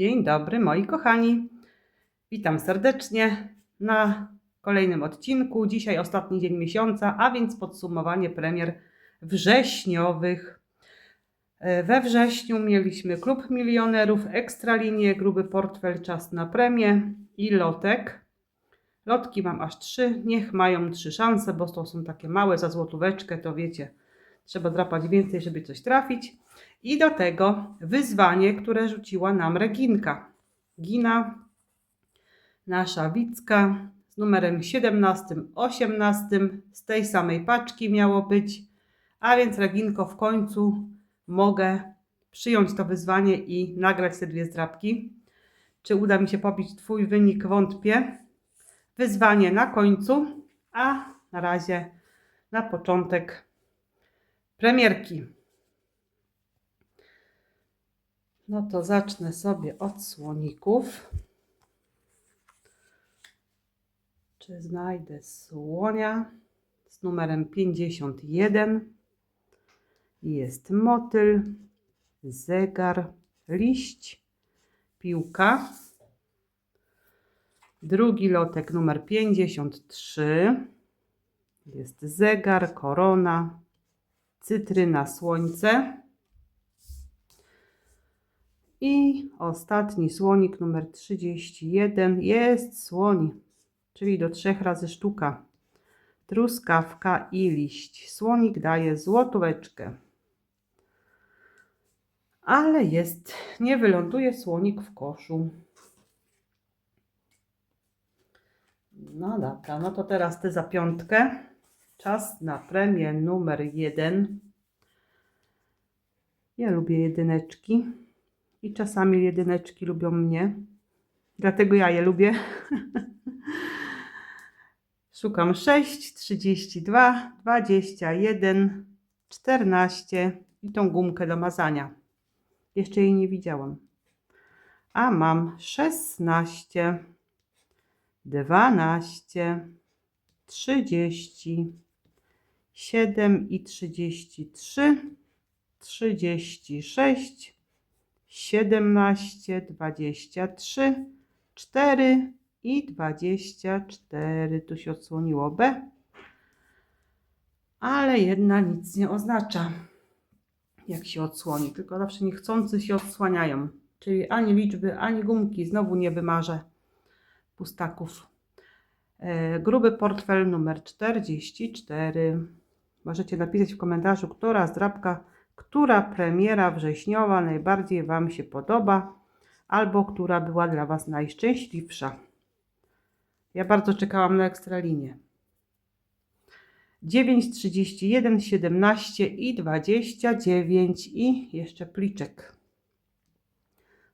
Dzień dobry, moi kochani. Witam serdecznie na kolejnym odcinku. Dzisiaj ostatni dzień miesiąca, a więc podsumowanie premier wrześniowych. E, We wrześniu mieliśmy Klub Milionerów, Ekstralinię, Gruby Portfel, Czas na premię i Lotek. Lotki mam aż trzy, niech mają trzy szanse, bo to są takie małe za złotóweczkę, to wiecie, trzeba drapać więcej, żeby coś trafić. I do tego wyzwanie, które rzuciła nam Reginka. Gina, nasza Wicka z numerem 17, 18 z tej samej paczki miało być. A więc Reginko w końcu mogę przyjąć to wyzwanie i nagrać te dwie zdrabki. Czy uda mi się pobić Twój wynik? Wątpię. Wyzwanie na końcu, a na razie na początek premierki. No to zacznę sobie od słoników. Czy znajdę słonia z numerem 51? Jest motyl, zegar, liść, piłka. Drugi lotek numer 53. Jest zegar, korona, cytryna, słońce. I ostatni słonik numer 31 jest słoń, czyli do trzech razy sztuka. Truskawka i liść. Słonik daje złotóweczkę. Ale jest, nie wyląduje słonik w koszu. No dobra, no to teraz ty za piątkę. Czas na premię numer jeden. Ja lubię jedyneczki. I czasami jedyneczki lubią mnie. Dlatego ja je lubię. Szukam 6, 32, 21, 14 i tą gumkę do mazania. Jeszcze jej nie widziałam. A mam 16, 12, 30, 7 i 33, 36, 17, 23, 4 i 24. Tu się odsłoniło B. Ale jedna nic nie oznacza, jak się odsłoni. Tylko zawsze niechcący się odsłaniają. Czyli ani liczby, ani gumki. Znowu nie wymarzę pustaków. E, gruby portfel numer 44. Możecie napisać w komentarzu, która zdrabka która premiera wrześniowa najbardziej Wam się podoba, albo która była dla Was najszczęśliwsza. Ja bardzo czekałam na ekstralinię. 9, 31, 17 i 29 i jeszcze pliczek.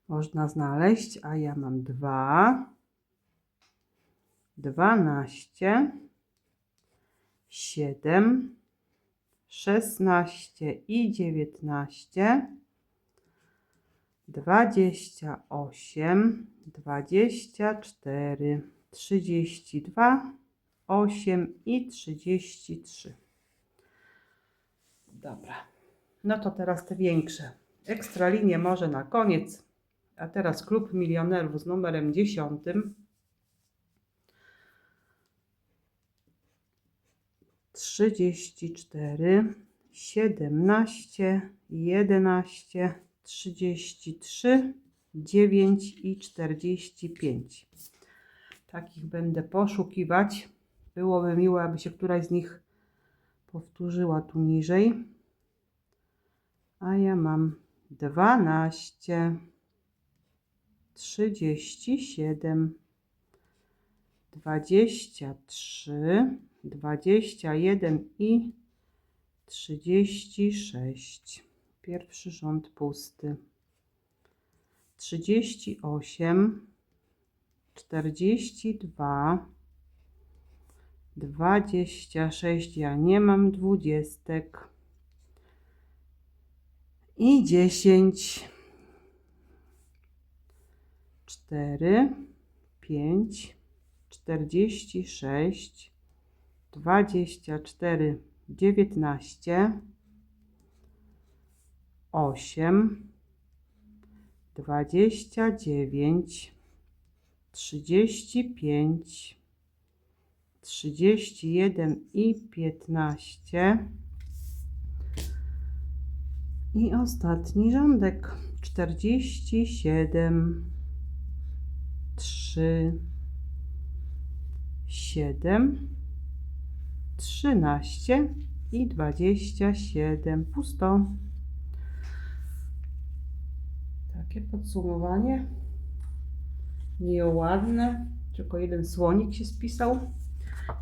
Można znaleźć, a ja mam 2, 12, 7, szesnaście i dziewiętnaście, dwadzieścia osiem, dwadzieścia cztery, trzydzieści dwa, osiem i trzydzieści trzy. Dobra, no to teraz te większe. Ekstra linie może na koniec, a teraz klub milionerów z numerem dziesiątym. 34, 17, 11, 33, 9 i 45. Takich będę poszukiwać. Byłoby miło, aby się któraś z nich powtórzyła tu niżej. A ja mam 12, 37, 23, 21 i 36. Pierwszy rząd pusty. 38, 42, 26. Ja nie mam dwudziestek. I 10, 4, 5, 46, 24, 19, 8, dwadzieścia dziewięć, trzydzieści pięć, trzydzieści jeden i piętnaście. I ostatni rządek czterdzieści siedem, trzy, siedem, trzynaście i dwadzieścia siedem. Pusto. Takie podsumowanie. Nieładne. Tylko jeden słonik się spisał.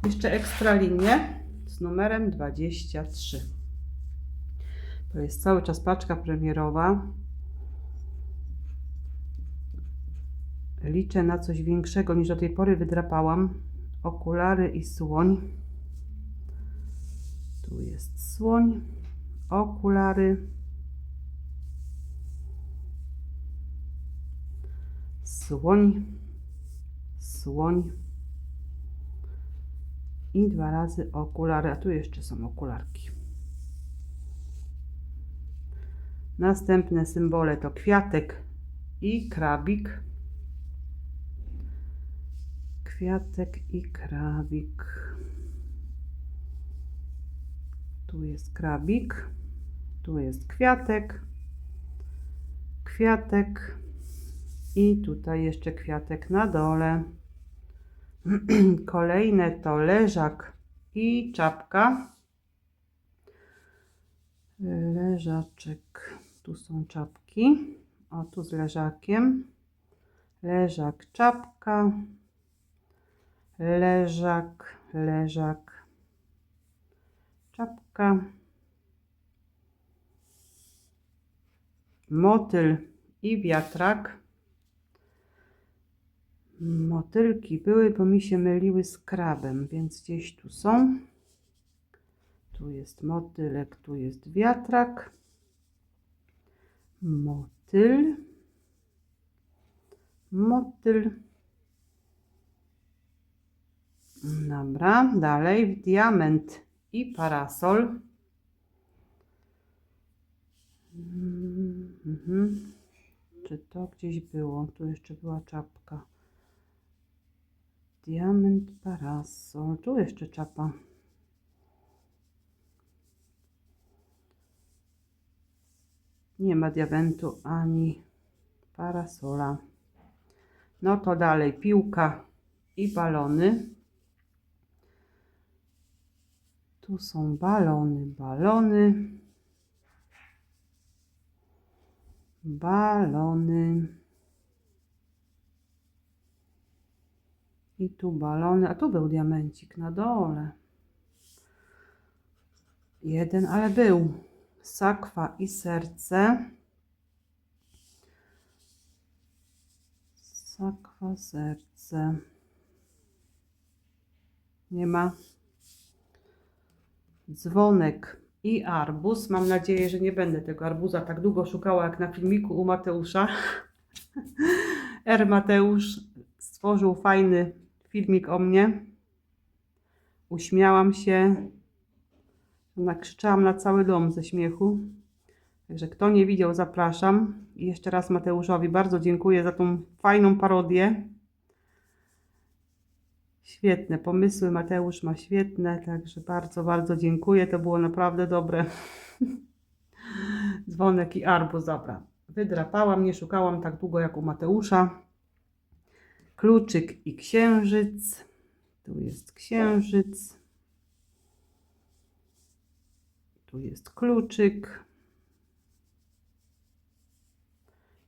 Jeszcze ekstra linię z numerem 23. To jest cały czas paczka premierowa. Liczę na coś większego niż do tej pory wydrapałam. Okulary i słoń. Tu jest słoń, okulary, słoń, słoń i dwa razy okulary, a tu jeszcze są okularki. Następne symbole to kwiatek i krabik. Kwiatek i krabik. Tu jest krabik, tu jest kwiatek, kwiatek i tutaj jeszcze kwiatek na dole. Kolejne to leżak i czapka. Leżaczek, tu są czapki. O, tu z leżakiem. Leżak, czapka. Leżak, leżak, czapka, motyl i wiatrak. Motylki były, bo mi się myliły z krabem, więc gdzieś tu są. Tu jest motylek, tu jest wiatrak. Motyl. Motyl. Dobra, dalej diament i parasol. Mhm. Czy to gdzieś było? Tu jeszcze była czapka. Diament, parasol. Tu jeszcze czapa. Nie ma diamentu ani parasola. No to dalej piłka i balony. Tu są balony, balony. Balony. I tu balony, a tu był diamencik na dole. Jeden, ale był. Sakwa i serce. Sakwa, serce. Nie ma dzwonek i arbuz. Mam nadzieję, że nie będę tego arbuza tak długo szukała jak na filmiku u Mateusza. R. Mateusz stworzył fajny filmik o mnie. Uśmiałam się. Nakrzyczałam na cały dom ze śmiechu. Także kto nie widział, zapraszam. I jeszcze raz Mateuszowi bardzo dziękuję za tą fajną parodię. Świetne pomysły, Mateusz ma świetne, także bardzo, bardzo dziękuję. To było naprawdę dobre. Dzwonek i arbuz. Wydrapałam, nie szukałam tak długo jak u Mateusza. Kluczyk i księżyc. Tu jest księżyc. Tu jest kluczyk.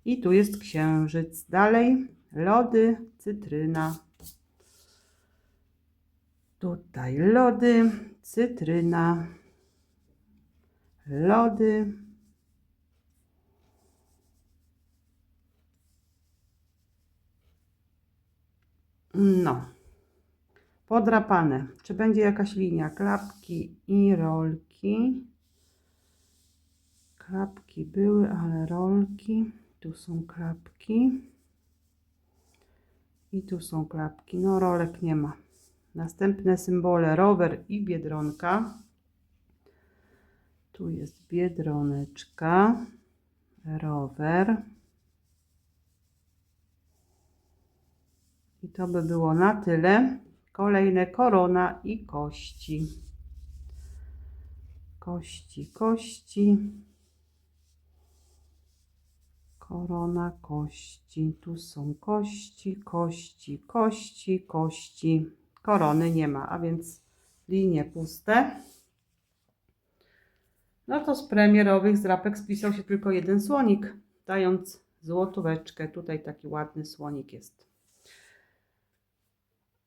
I tu jest księżyc. Dalej lody, cytryna. Tutaj lody, cytryna, lody. No. Podrapane. Czy będzie jakaś linia? Klapki i rolki. Klapki były, ale rolki. Tu są klapki. I tu są klapki. No, rolek nie ma. Następne symbole rower i biedronka. Tu jest biedroneczka, rower. I to by było na tyle. Kolejne korona i kości. Kości, kości. Korona, kości. Tu są kości, kości, kości, kości. Korony nie ma, a więc linie puste. No to z premierowych zrapek spisał się tylko jeden słonik, dając złotóweczkę. Tutaj taki ładny słonik jest.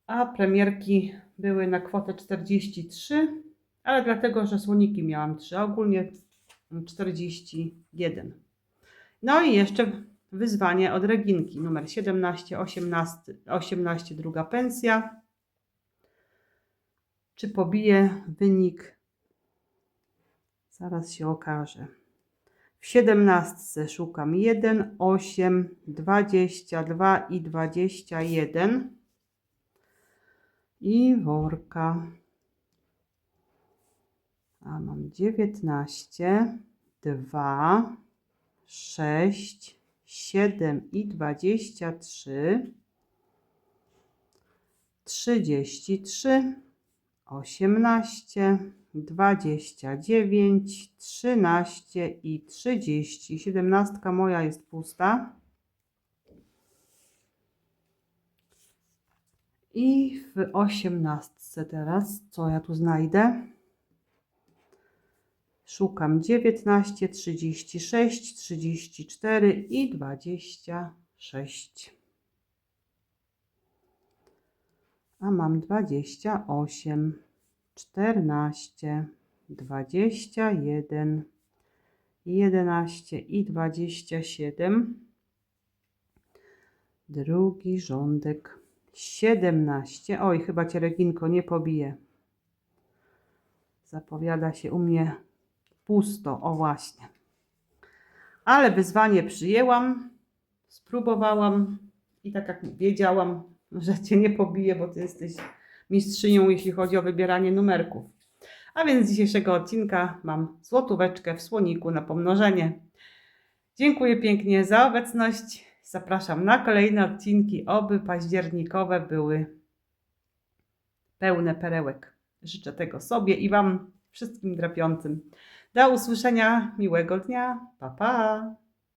A premierki były na kwotę 43, ale dlatego, że słoniki miałam 3, a ogólnie 41. No i jeszcze wyzwanie od Reginki, numer 17, 18, 18 druga pensja. Czy pobije wynik? Zaraz się okaże. W 17 szukam 1, 8, 22 i 21. I worka. A mam 19, 2, 6, 7 i 23. 33, 18, 29, 13 i 30. Siedemnastka moja jest pusta. I w osiemnastce teraz, co ja tu znajdę? Szukam 19, 36, 34 i 26. A mam 28, 14, 21, 11 i 27. Drugi rządek 17. Oj, chyba cię Reginko nie pobije. Zapowiada się u mnie pusto. O właśnie. Ale wyzwanie przyjęłam, spróbowałam i tak jak wiedziałam, że cię nie pobiję, bo ty jesteś mistrzynią, jeśli chodzi o wybieranie numerków. A więc z dzisiejszego odcinka mam złotóweczkę w słoniku na pomnożenie. Dziękuję pięknie za obecność. Zapraszam na kolejne odcinki, oby październikowe były pełne perełek. Życzę tego sobie i Wam wszystkim drapiącym. Do usłyszenia, miłego dnia. Pa, pa.